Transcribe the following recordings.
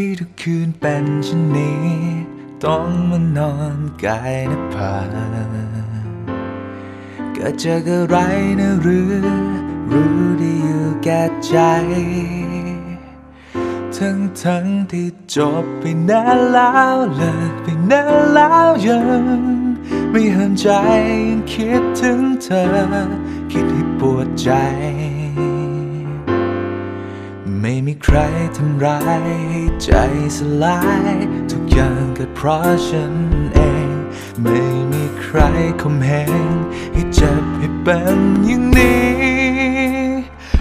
ที่ทุกคืนเป็นเช่นนี้ ต้องมานอนกายนภาเกิดจากอะไรนะหรือ รู้ดีอยู่แก่ใจ ทั้งทั้งที่จบไปนานแล้วเลิกไปนานแล้วยังไม่ห้ามใจยังคิดถึงเธอ คิดให้ปวดใจ ไม่มีใครทำร้ายให้ใจสลาย ทุกอย่างเกิดเพราะฉันเอง ไม่มีใครคมแหงให้เจ็บให้เป็นอย่างนี้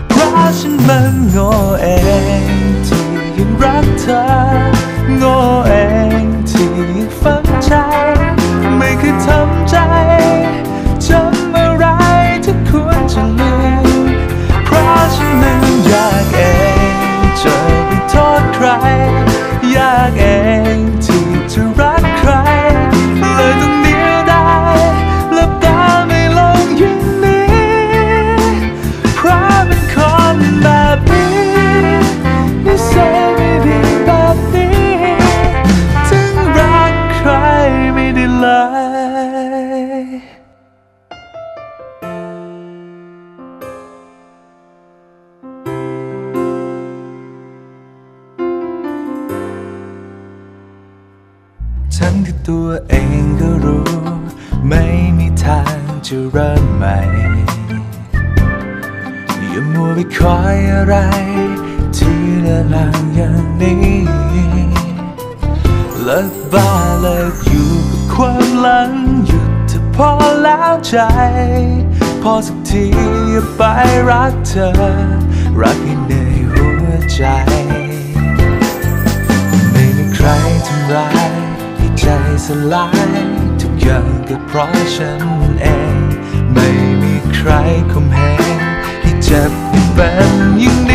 เพราะฉันมันโง่เองที่ยังรักเธอ ทั้งที่ตัวเองก็รู้ ไม่มีทางจะเริ่มใหม่ อย่ามัวไปคอยอะไร ที่ลือนลางอย่างนี้เลิกบ้าเลิกอยู่กับความหลังหยุดเธอพอแล้วใจ พอสักทีอย่าไปรักเธอ รักให้เหนื่อย ราะฉันเอง ไม่มีใครข่มเหงให้เจ็บเป็นยิ่งนี้